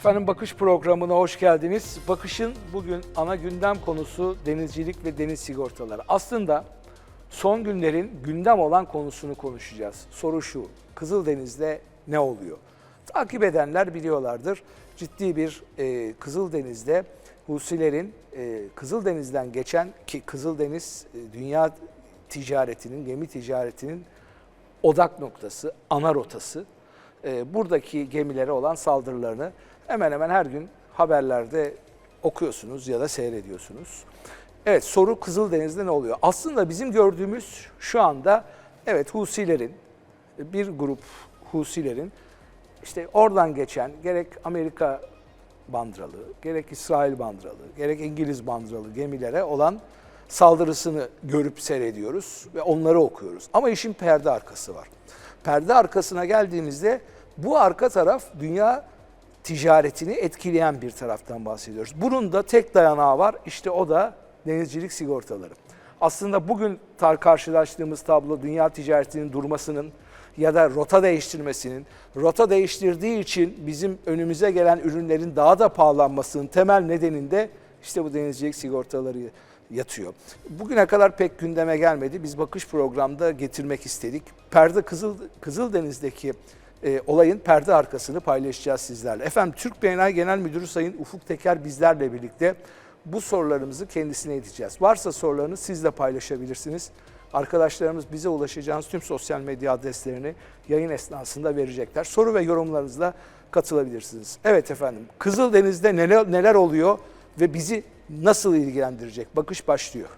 Efendim Bakış programına hoş geldiniz. Bakış'ın bugün ana gündem konusu denizcilik ve deniz sigortaları. Aslında son günlerin gündem olan konusunu konuşacağız. Soru şu, Kızıldeniz'de ne oluyor? Takip edenler biliyorlardır. Ciddi bir e, Kızıldeniz'de Husilerin e, Kızıldeniz'den geçen ki Kızıldeniz e, dünya ticaretinin, gemi ticaretinin odak noktası, ana rotası. Ee, buradaki gemilere olan saldırılarını hemen hemen her gün haberlerde okuyorsunuz ya da seyrediyorsunuz. Evet soru Kızıldeniz'de ne oluyor? Aslında bizim gördüğümüz şu anda evet Husilerin bir grup Husilerin işte oradan geçen gerek Amerika bandralı, gerek İsrail bandralı, gerek İngiliz bandralı gemilere olan saldırısını görüp seyrediyoruz ve onları okuyoruz. Ama işin perde arkası var. Perde arkasına geldiğimizde bu arka taraf dünya ticaretini etkileyen bir taraftan bahsediyoruz. Bunun da tek dayanağı var. İşte o da denizcilik sigortaları. Aslında bugün tar karşılaştığımız tablo dünya ticaretinin durmasının ya da rota değiştirmesinin, rota değiştirdiği için bizim önümüze gelen ürünlerin daha da pahalanmasının temel nedeninde işte bu denizcilik sigortaları yatıyor. Bugüne kadar pek gündeme gelmedi. Biz bakış programda getirmek istedik. Perde Kızıl Kızıldeniz'deki e, olayın perde arkasını paylaşacağız sizlerle. Efendim Türk BNI Genel Müdürü Sayın Ufuk Teker bizlerle birlikte bu sorularımızı kendisine edeceğiz. Varsa sorularınız siz de paylaşabilirsiniz. Arkadaşlarımız bize ulaşacağınız tüm sosyal medya adreslerini yayın esnasında verecekler. Soru ve yorumlarınızla katılabilirsiniz. Evet efendim Kızıldeniz'de neler, neler oluyor ve bizi nasıl ilgilendirecek? Bakış başlıyor.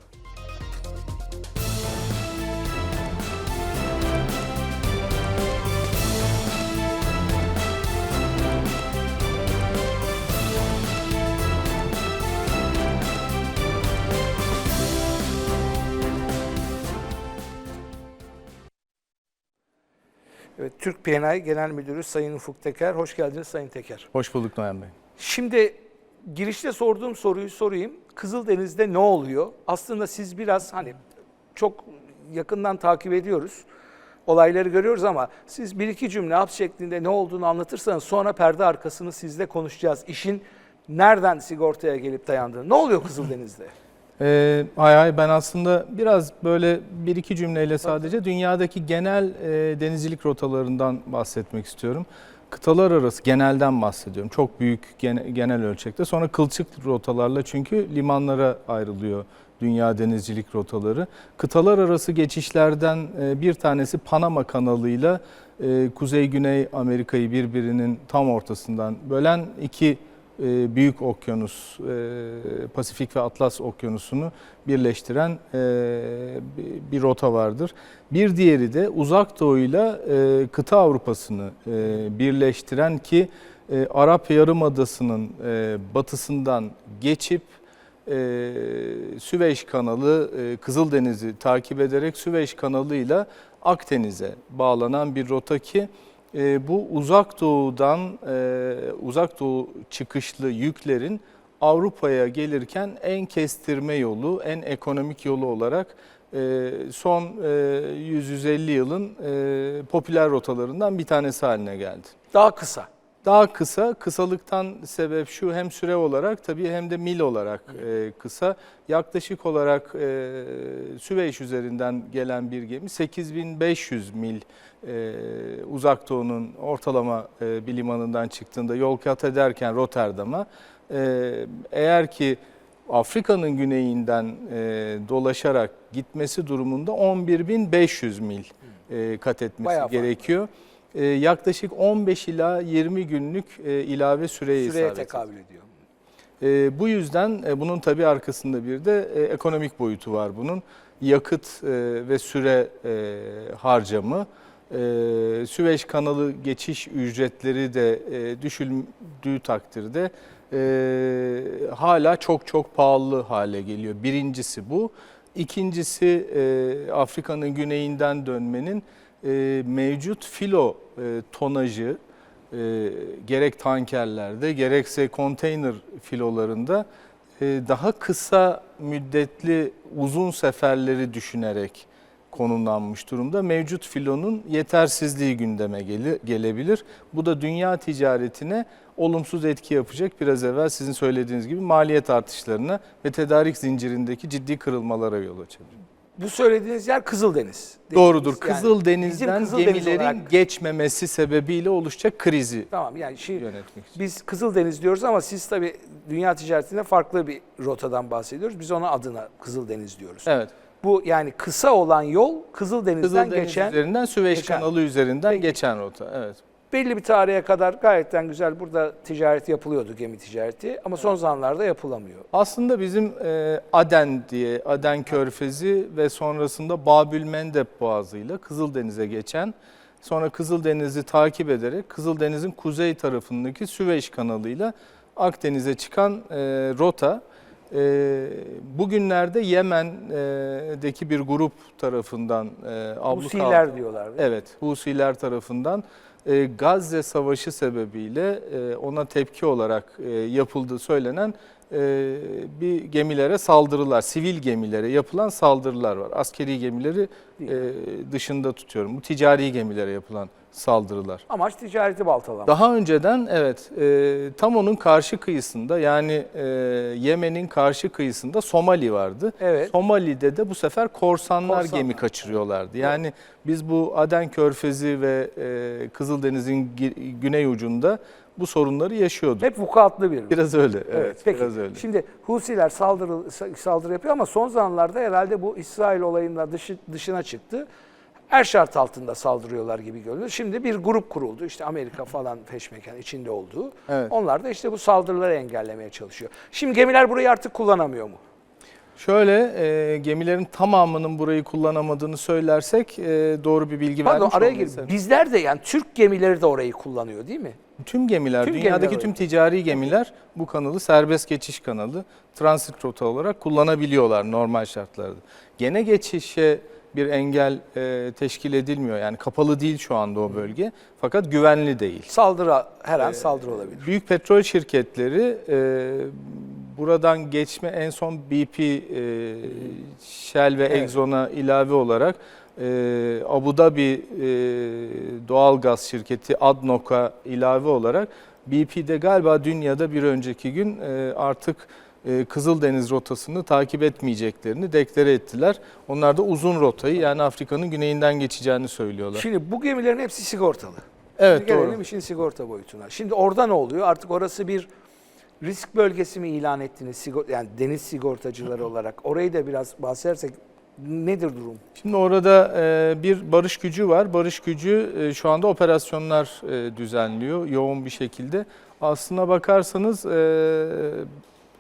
Evet, Türk PNI Genel Müdürü Sayın Ufuk Teker. Hoş geldiniz Sayın Teker. Hoş bulduk Noyan Bey. Şimdi girişte sorduğum soruyu sorayım. Kızıldeniz'de ne oluyor? Aslında siz biraz hani çok yakından takip ediyoruz. Olayları görüyoruz ama siz bir iki cümle hap şeklinde ne olduğunu anlatırsanız sonra perde arkasını sizle konuşacağız. İşin nereden sigortaya gelip dayandığını. Ne oluyor Kızıldeniz'de? Ee, hay hay ben aslında biraz böyle bir iki cümleyle sadece dünyadaki genel e, denizcilik rotalarından bahsetmek istiyorum. Kıtalar arası genelden bahsediyorum. Çok büyük gene- genel ölçekte. Sonra kılçık rotalarla çünkü limanlara ayrılıyor dünya denizcilik rotaları. Kıtalar arası geçişlerden e, bir tanesi Panama kanalıyla e, Kuzey-Güney Amerika'yı birbirinin tam ortasından bölen iki e, büyük okyanus, e, Pasifik ve Atlas okyanusunu birleştiren e, bir- rota vardır. Bir diğeri de uzak doğuyla e, kıta Avrupa'sını birleştiren ki Arap Yarımadası'nın batısından geçip Süveyş kanalı, e, Kızıldeniz'i takip ederek Süveyş kanalıyla Akdeniz'e bağlanan bir rota ki e, bu uzak doğudan e, uzak doğu çıkışlı yüklerin Avrupa'ya gelirken en kestirme yolu, en ekonomik yolu olarak e, son e, 100-150 yılın e, popüler rotalarından bir tanesi haline geldi. Daha kısa. Daha kısa, kısalıktan sebep şu hem süre olarak tabii hem de mil olarak e, kısa. Yaklaşık olarak e, Süveyş üzerinden gelen bir gemi 8500 mil e, uzak doğunun ortalama e, bir limanından çıktığında yol kat ederken Rotterdam'a e, eğer ki Afrika'nın güneyinden e, dolaşarak gitmesi durumunda 11.500 mil e, kat etmesi Bayağı farklı. E, yaklaşık 15 ila 20 günlük e, ilave süreye, Süreye isabet tekabül ediyor. e, bu yüzden e, bunun tabii arkasında bir de e, ekonomik boyutu var bunun. Yakıt e, ve süre e, harcamı, e, Süveyş kanalı geçiş ücretleri de e, düşüldüğü takdirde e, hala çok çok pahalı hale geliyor. Birincisi bu. İkincisi e, Afrika'nın güneyinden dönmenin e, mevcut filo e, tonajı, e, gerek tankerlerde gerekse konteyner filolarında e, daha kısa müddetli uzun seferleri düşünerek konumlanmış durumda. Mevcut filonun yetersizliği gündeme gele- gelebilir. Bu da dünya ticaretine olumsuz etki yapacak biraz evvel sizin söylediğiniz gibi maliyet artışlarına ve tedarik zincirindeki ciddi kırılmalara yol açabilir. Bu söylediğiniz yer Kızıldeniz. Doğrudur. Yani Kızıldeniz'den bizim Kızıldeniz gemilerin olarak- geçmemesi sebebiyle oluşacak krizi Tamam yani şimdi yönetmek için. biz Kızıldeniz diyoruz ama siz tabii dünya ticaretinde farklı bir rotadan bahsediyoruz. Biz ona adına Kızıldeniz diyoruz. Evet. Bu yani kısa olan yol Kızıldeniz'den Kızıldeniz geçen üzerinden Süveyş geçen- kanalı üzerinden Peki. geçen rota. Evet. Belli bir tarihe kadar gayetten güzel burada ticaret yapılıyordu gemi ticareti ama son zamanlarda yapılamıyor. Aslında bizim e, Aden diye Aden Körfezi ve sonrasında Babül Mendeb Boğazı'yla Kızıldeniz'e geçen sonra Kızıldeniz'i takip ederek Kızıldeniz'in kuzey tarafındaki Süveyş kanalıyla Akdeniz'e çıkan e, rota e, bugünlerde Yemen'deki bir grup tarafından e, abluk Husiler diyorlar. Evet, Husiler tarafından e, Gazze Savaşı sebebiyle e, ona tepki olarak e, yapıldığı söylenen e, bir gemilere saldırılar, sivil gemilere yapılan saldırılar var. Askeri gemileri e, dışında tutuyorum. Bu ticari gemilere yapılan saldırılar. Amaç ticareti baltalamak. Daha önceden evet e, tam onun karşı kıyısında yani e, Yemen'in karşı kıyısında Somali vardı. Evet. Somali'de de bu sefer korsanlar, Korsanlar. gemi kaçırıyorlardı. Yani biz bu Aden Körfezi ve e, Kızıldeniz'in güney ucunda bu sorunları yaşıyorduk. Hep vukuatlı bir. Biraz öyle. Evet, Evet, peki. biraz öyle. Şimdi Husiler saldırı, saldırı yapıyor ama son zamanlarda herhalde bu İsrail olayında dışı, dışına çıktı. Her şart altında saldırıyorlar gibi görünüyor. Şimdi bir grup kuruldu. İşte Amerika falan peşmeken içinde olduğu. Evet. Onlar da işte bu saldırıları engellemeye çalışıyor. Şimdi gemiler burayı artık kullanamıyor mu? Şöyle e, gemilerin tamamının burayı kullanamadığını söylersek e, doğru bir bilgi Pardon vermiş araya gir. Bizler de yani Türk gemileri de orayı kullanıyor değil mi? Tüm gemiler, Tüm dünyadaki gemiler tüm ticari gemiler bu kanalı serbest geçiş kanalı, transit rota olarak kullanabiliyorlar normal şartlarda. Gene geçişe bir engel e, teşkil edilmiyor. Yani kapalı değil şu anda o bölge. Fakat güvenli değil. Saldırı her an saldırı olabilir. Büyük petrol şirketleri e, buradan geçme en son BP, e, Shell ve Evet. Exxon'a ilave olarak e, Abu Dhabi e, doğal gaz şirketi ADNOC'a ilave olarak BP'de galiba dünyada bir önceki gün e, artık e, Kızıldeniz rotasını takip etmeyeceklerini deklare ettiler. Onlar da uzun rotayı yani Afrika'nın güneyinden geçeceğini söylüyorlar. Şimdi bu gemilerin hepsi sigortalı. Evet Şimdi gelelim doğru. işin sigorta boyutuna. Şimdi orada ne oluyor? Artık orası bir risk bölgesi mi ilan ettiniz? Sigor yani deniz sigortacıları olarak. Orayı da biraz bahsedersek nedir durum? Şimdi orada e, bir barış gücü var. Barış gücü e, şu anda operasyonlar e, düzenliyor yoğun bir şekilde. Aslına bakarsanız e,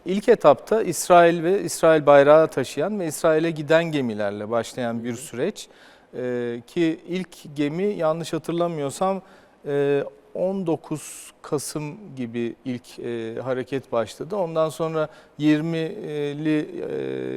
ilk etapta İsrail ve İsrail bayrağı taşıyan ve İsrail'e giden gemilerle başlayan bir süreç. E, ki ilk gemi yanlış hatırlamıyorsam e, 19 Kasım gibi ilk e, hareket başladı. Ondan sonra 20'li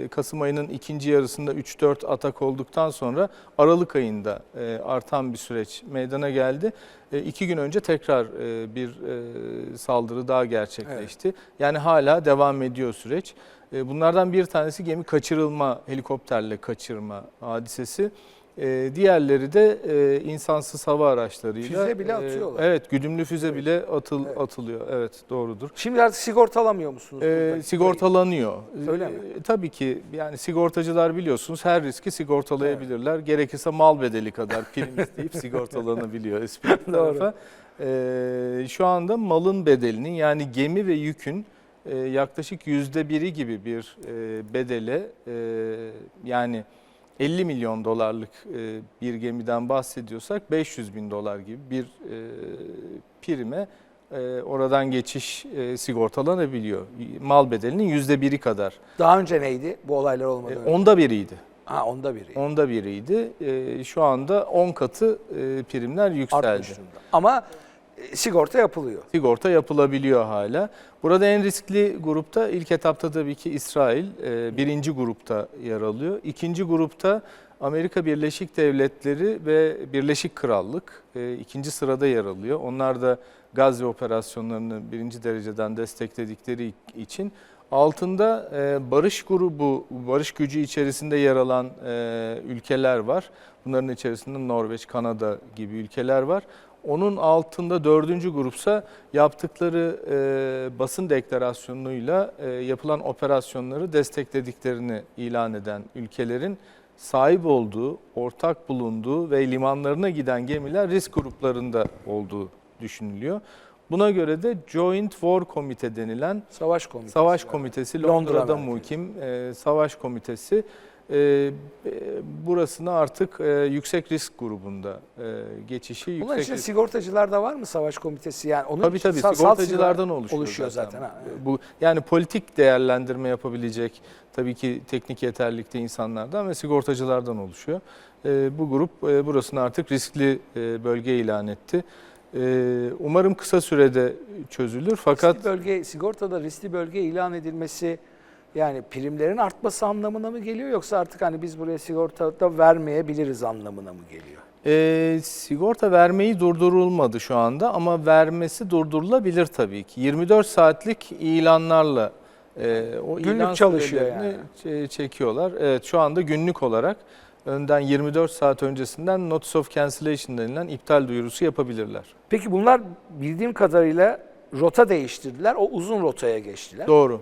e, Kasım ayının ikinci yarısında 3-4 atak olduktan sonra Aralık ayında e, artan bir süreç meydana geldi. E, iki gün önce tekrar e, bir e, saldırı daha gerçekleşti. Yani hala devam ediyor süreç. E, bunlardan bir tanesi gemi kaçırılma, helikopterle kaçırma hadisesi. E, diğerleri de e, insansız hava araçlarıyla. Füze bile e, atıyorlar. evet, güdümlü füze bile atıl, Evet. atılıyor. Evet, doğrudur. Şimdi artık sigortalamıyor musunuz? E, sigortalanıyor. Öyle mi? E, tabii ki yani sigortacılar biliyorsunuz her riski sigortalayabilirler. Gerekirse mal bedeli kadar prim isteyip sigortalanabiliyor espri tarafa. E, şu anda malın bedelinin yani gemi ve yükün e, yaklaşık yüzde biri gibi bir e, bedele e, yani 50 milyon dolarlık e, bir gemiden bahsediyorsak 500 bin dolar gibi bir e, prime e, oradan geçiş e, sigortalanabiliyor. Mal bedelinin yüzde biri kadar. Daha önce neydi bu olaylar olmadan E, önce? onda biriydi. Ha onda biri. Onda biriydi. E, şu anda 10 katı e, primler yükseldi. Ama e, sigorta yapılıyor. sigorta yapılabiliyor hala. Burada en riskli grupta ilk etapta tabii ki İsrail e, birinci grupta yer alıyor. İkinci grupta Amerika Birleşik Devletleri ve Birleşik Krallık e, ikinci sırada yer alıyor. Onlar da Gazze operasyonlarını birinci dereceden destekledikleri için altında e, barış grubu, barış gücü içerisinde yer alan e, ülkeler var. Bunların içerisinde Norveç, Kanada gibi ülkeler var. Onun altında dördüncü grupsa yaptıkları e, basın deklarasyonuyla e, yapılan operasyonları desteklediklerini ilan eden ülkelerin sahip olduğu, ortak bulunduğu ve limanlarına giden gemiler risk gruplarında olduğu düşünülüyor. Buna göre de Joint War Committee denilen Savaş komitesi. Savaş. Komitesi, Londra Londra'da merkezi. muhkim e, Savaş Komitesi e, e, burasını artık e, yüksek risk grubunda e, geçişi Bunun yüksek için risk. sigortacılarda var mı savaş komitesi? Yani onun Tabii tabii sigortacılardan sigorta- oluşuyor, oluşuyor zaten. ha. Bu yani politik değerlendirme yapabilecek tabii ki teknik yeterlilikte insanlardan ve sigortacılardan oluşuyor. E, bu grup e, burasını artık riskli e, bölge ilan etti. E, umarım kısa sürede çözülür fakat riskli bölge sigortada riskli bölge ilan edilmesi yani primlerin artması anlamına mı geliyor yoksa artık hani biz buraya sigortada vermeyebiliriz anlamına mı geliyor? E, sigorta vermeyi durdurulmadı şu anda ama vermesi durdurulabilir tabii ki. 24 saatlik ilanlarla e, o Günlük ilan çalışıyor ç- çekiyorlar. Evet şu anda günlük olarak önden 24 saat öncesinden Notice of Cancellation denilen iptal duyurusu yapabilirler. Peki bunlar bildiğim kadarıyla rota değiştirdiler. O uzun rotaya geçtiler. Doğru.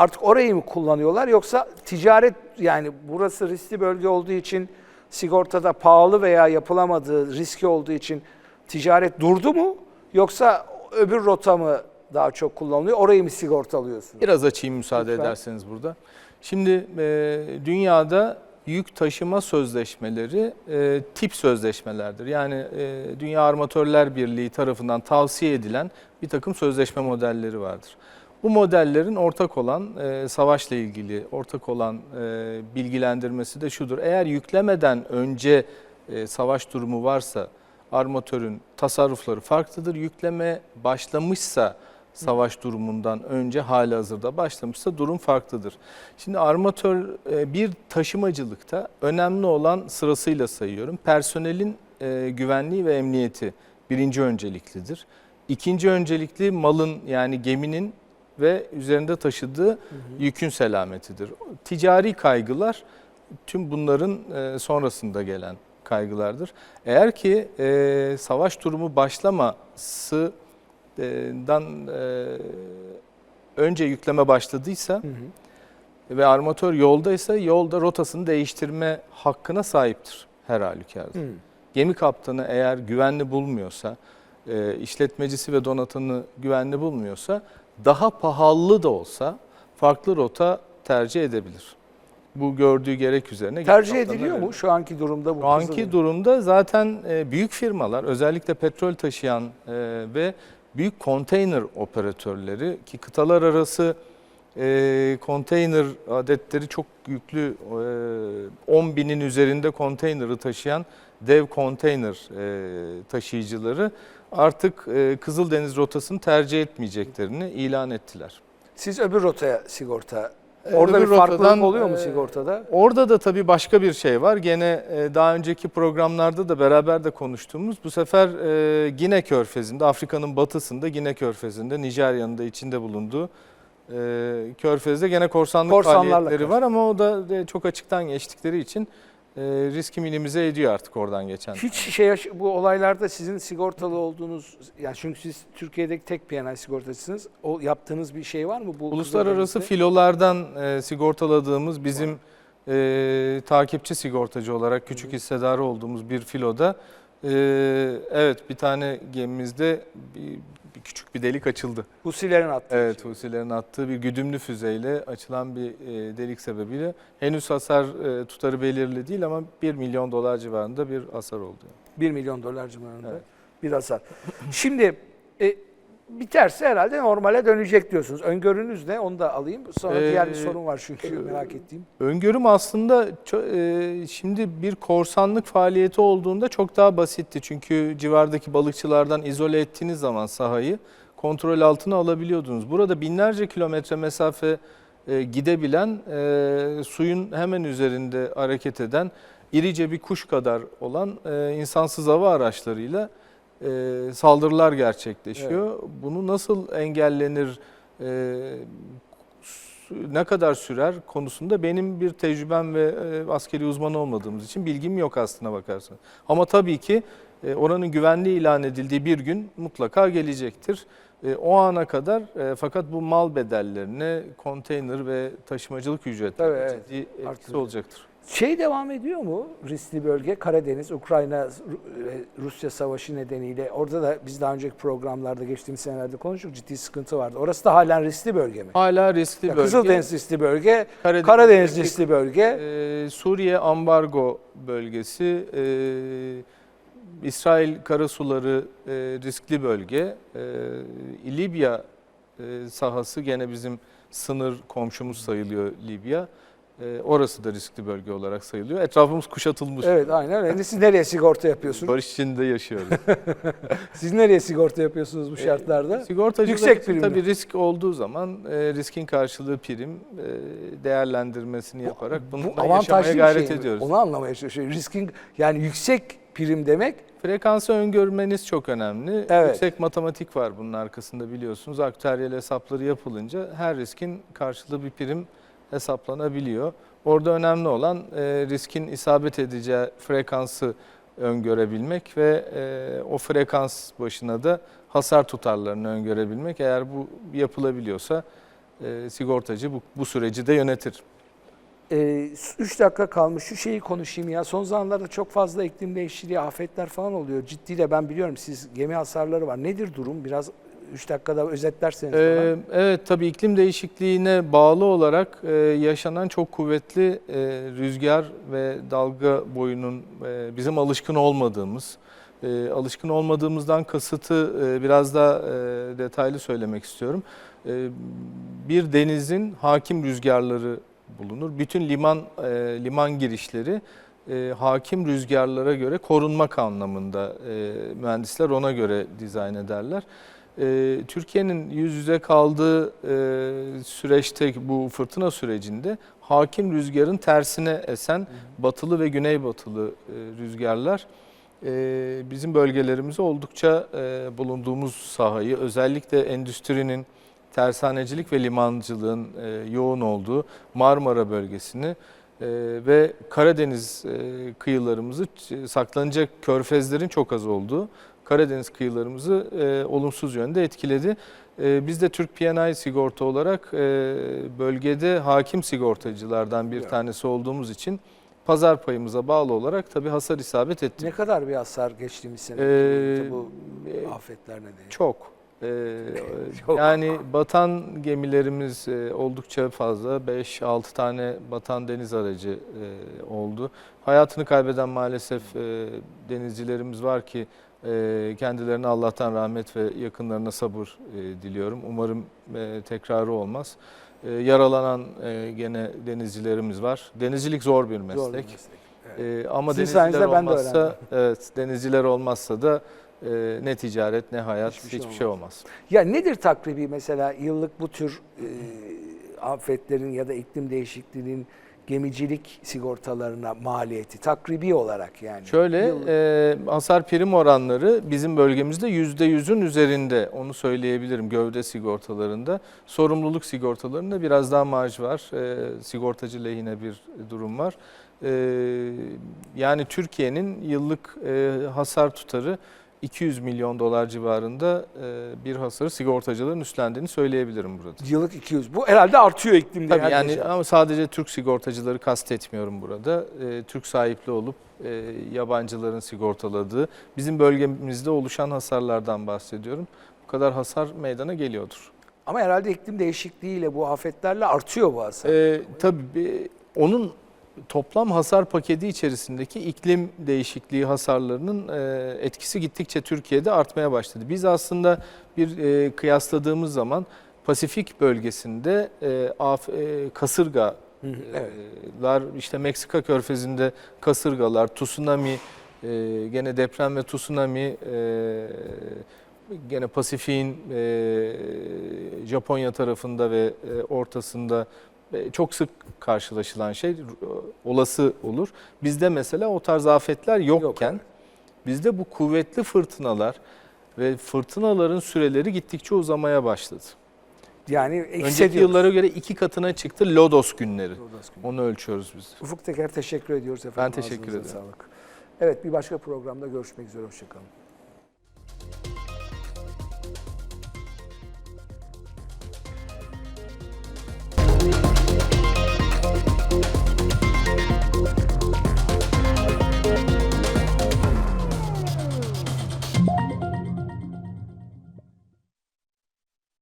Artık orayı mı kullanıyorlar yoksa ticaret yani burası riskli bölge olduğu için sigortada pahalı veya yapılamadığı riski olduğu için ticaret durdu mu yoksa öbür rota mı daha çok kullanılıyor? Orayı mı sigortalıyorsunuz? Biraz açayım müsaade Lütfen. ederseniz burada. Şimdi e, dünyada yük taşıma sözleşmeleri e, tip sözleşmelerdir. Yani e, Dünya Armatörler Birliği tarafından tavsiye edilen bir takım sözleşme modelleri vardır. Bu modellerin ortak olan e, savaşla ilgili ortak olan e, bilgilendirmesi de şudur. Eğer yüklemeden önce e, savaş durumu varsa armatörün tasarrufları farklıdır. Yükleme başlamışsa savaş durumundan önce hali hazırda başlamışsa durum farklıdır. Şimdi armatör e, bir taşımacılıkta önemli olan sırasıyla sayıyorum. Personelin e, güvenliği ve emniyeti birinci önceliklidir. İkinci öncelikli malın yani geminin ve üzerinde taşıdığı yükün selametidir. Ticari kaygılar tüm bunların e, sonrasında gelen kaygılardır. Eğer ki e, savaş durumu başlaması e, dan e, önce yükleme başladıysa Hı hı. ve armatör yoldaysa yolda rotasını değiştirme hakkına sahiptir her halükarda. Hı. Gemi kaptanı eğer güvenli bulmuyorsa, e, işletmecisi ve donatanı güvenli bulmuyorsa daha pahalı da olsa farklı rota tercih edebilir. Bu gördüğü gerek üzerine. Tercih ediliyor mu şu anki durumda bu? Şu anki Kızıldeniz'de? durumda zaten e, büyük firmalar özellikle petrol taşıyan e, ve büyük konteyner operatörleri ki kıtalar arası e, konteyner adetleri çok yüklü e, 10 binin üzerinde konteyneri taşıyan dev konteyner e, taşıyıcıları artık e, Kızıldeniz rotasını tercih etmeyeceklerini ilan ettiler. Siz öbür rotaya sigorta. Orada öbür bir farklılık rotadan, oluyor mu e, sigortada? Orada da tabii başka bir şey var. Gene e, daha önceki programlarda da beraber de konuştuğumuz bu sefer e, Gine Körfezi'nde, Afrika'nın batısında Gine Körfezi'nde, Nijerya'nın da içinde bulunduğu Körfez'de gene korsanlık Korsanlarla faaliyetleri karşı. var ama o da çok açıktan geçtikleri için e, riski minimize ediyor artık oradan geçen. Hiç şey bu olaylarda sizin sigortalı olduğunuz yani çünkü siz Türkiye'deki tek P&I sigortacısınız. O yaptığınız bir şey var mı bu Uluslararası filolardan e, sigortaladığımız bizim e, takipçi sigortacı olarak küçük hissedarı olduğumuz bir filoda e, evet bir tane gemimizde bir, bir küçük bir delik açıldı. Husilerin attığı Evet şey. Husilerin attığı bir güdümlü füzeyle açılan bir e, delik sebebiyle henüz hasar e, tutarı belirli değil ama 1 milyon dolar civarında bir hasar oldu. 1 milyon dolar civarında Evet. bir hasar. Şimdi e, biterse herhalde normale dönecek diyorsunuz. Öngörünüz ne? Onu da alayım. Sonra Ee, diğer bir sorun var çünkü merak ettiğim. Öngörüm aslında e, şimdi bir korsanlık faaliyeti olduğunda çok daha basitti. Çünkü civardaki balıkçılardan izole ettiğiniz zaman sahayı kontrol altına alabiliyordunuz. Burada binlerce kilometre mesafe e, gidebilen, e, suyun hemen üzerinde hareket eden, irice bir kuş kadar olan insansız hava araçlarıyla e, saldırılar gerçekleşiyor. Bunu nasıl engellenir, e, ne kadar sürer konusunda benim bir tecrübem ve e, askeri uzman olmadığımız için bilgim yok aslına bakarsan. Ama tabii ki e, oranın güvenli ilan edildiği bir gün mutlaka gelecektir. E, O ana kadar e, fakat bu mal bedellerine, konteyner ve taşımacılık Tabii, ücretlerine evet. ciddi etkisi Artırıyor. olacaktır. Şey devam ediyor mu riskli bölge? Karadeniz, Ukrayna, ve Rusya savaşı nedeniyle. Orada da biz daha önceki programlarda geçtiğimiz senelerde konuştuk. Ciddi sıkıntı vardı. Orası da halen riskli bölge mi? Hala riskli Ya bölge. Kızıldeniz riskli bölge, Karadeniz- Karadeniz riskli bölge. Ee, Suriye ambargo bölgesi, e, İsrail karasuları e, riskli bölge, e, Libya e, sahası gene bizim sınır komşumuz sayılıyor Libya. E, orası da riskli bölge olarak sayılıyor. Etrafımız kuşatılmış. Evet aynen öyle. Siz nereye sigorta yapıyorsunuz? Barış içinde yaşıyoruz. Siz nereye sigorta yapıyorsunuz bu şartlarda? Sigortacılar Yüksek için primli. tabii risk olduğu zaman e, riskin karşılığı prim e, değerlendirmesini yaparak bunu yaşamaya avantajlı bir gayret şey mi? ediyoruz. Onu anlamaya çalışıyorum. Riskin yani yüksek prim demek Frekansı öngörmeniz çok önemli. Evet. Yüksek matematik var bunun arkasında biliyorsunuz. Aktüeryel hesapları yapılınca her riskin karşılığı bir prim hesaplanabiliyor. Orada önemli olan e, riskin isabet edeceği frekansı öngörebilmek ve e, o frekans başına da hasar tutarlarını öngörebilmek. Eğer bu yapılabiliyorsa e, sigortacı bu, bu süreci de yönetir. 3 dakika kalmış şu şeyi konuşayım ya. Son zamanlarda çok fazla iklim değişikliği, afetler falan oluyor. Ciddi de ben biliyorum siz gemi hasarları var. Nedir durum? Biraz 3 dakikada özetlerseniz Ee, evet tabii iklim değişikliğine bağlı olarak e, yaşanan çok kuvvetli e, rüzgar ve dalga boyunun e, bizim alışkın olmadığımız, e, alışkın olmadığımızdan kasıtı e, biraz daha e, detaylı söylemek istiyorum. E, bir denizin hakim rüzgarları bulunur. Bütün liman e, liman girişleri e, hakim rüzgarlara göre korunmak anlamında e, mühendisler ona göre dizayn ederler. E, Türkiye'nin yüz yüze kaldığı e, süreçte bu fırtına sürecinde hakim rüzgarın tersine esen batılı ve güneybatılı e, rüzgarlar e, bizim bölgelerimizi oldukça e, bulunduğumuz sahayı özellikle endüstrinin tersanecilik ve limancılığın e, yoğun olduğu Marmara bölgesini ve Karadeniz e, kıyılarımızı saklanacak körfezlerin çok az olduğu Karadeniz kıyılarımızı e, olumsuz yönde etkiledi. E, biz de Türk P&I sigorta olarak e, bölgede hakim sigortacılardan bir Evet. tanesi olduğumuz için pazar payımıza bağlı olarak tabii hasar isabet ettik. Ne kadar bir hasar geçtiğimiz sene Ee, bu e, afetler nedeniyle? Çok. Ee, Çok. Yani batan gemilerimiz e, oldukça fazla. 5-6 tane batan deniz aracı e, oldu. Hayatını kaybeden maalesef e, denizcilerimiz var ki kendilerine Allah'tan rahmet ve yakınlarına sabır e, diliyorum. Umarım e, tekrarı olmaz. E, Yaralanan e, gene denizcilerimiz var. Denizcilik zor bir meslek. Zor bir meslek. Evet. Ee, ama Sizin denizciler de olmazsa, öğrendim. evet, denizciler olmazsa da e, ne ticaret ne hayat Hiçbir hiçbir, şey şey olmaz. Ya nedir takribi mesela yıllık bu tür e, afetlerin ya da iklim değişikliğinin gemicilik sigortalarına maliyeti takribi olarak yani? Şöyle e, hasar prim oranları bizim bölgemizde yüzde yüzün üzerinde onu söyleyebilirim gövde sigortalarında. Sorumluluk sigortalarında biraz daha marj var. E, sigortacı lehine bir durum var. E, yani Türkiye'nin yıllık e, hasar tutarı 200 milyon dolar civarında e, bir hasarı sigortacıların üstlendiğini söyleyebilirim burada. Yıllık 200. Bu herhalde artıyor iklim Tabii değişikliği. yani ama sadece Türk sigortacıları kastetmiyorum burada. Ee, Türk sahipli olup e, yabancıların sigortaladığı bizim bölgemizde oluşan hasarlardan bahsediyorum. Bu kadar hasar meydana geliyordur. Ama herhalde iklim değişikliğiyle bu afetlerle artıyor bu hasar. Ee, tabii onun toplam hasar paketi içerisindeki iklim değişikliği hasarlarının e, etkisi gittikçe Türkiye'de artmaya başladı. Biz aslında bir e, kıyasladığımız zaman Pasifik bölgesinde e, kasırga lar işte Meksika körfezinde kasırgalar, tsunami, gene deprem ve tsunami gene Pasifik'in e, Japonya tarafında ve e, ortasında çok sık karşılaşılan şey e, olası olur. Bizde mesela o tarz afetler yokken Yok, bizde bu kuvvetli fırtınalar ve fırtınaların süreleri gittikçe uzamaya başladı. Yani Önceki yıllara göre iki katına çıktı Lodos günleri. Onu ölçüyoruz biz. Ufuk Teker teşekkür ediyoruz efendim. Ben teşekkür ederim. Sağlık. Evet bir başka programda görüşmek üzere. Hoşçakalın.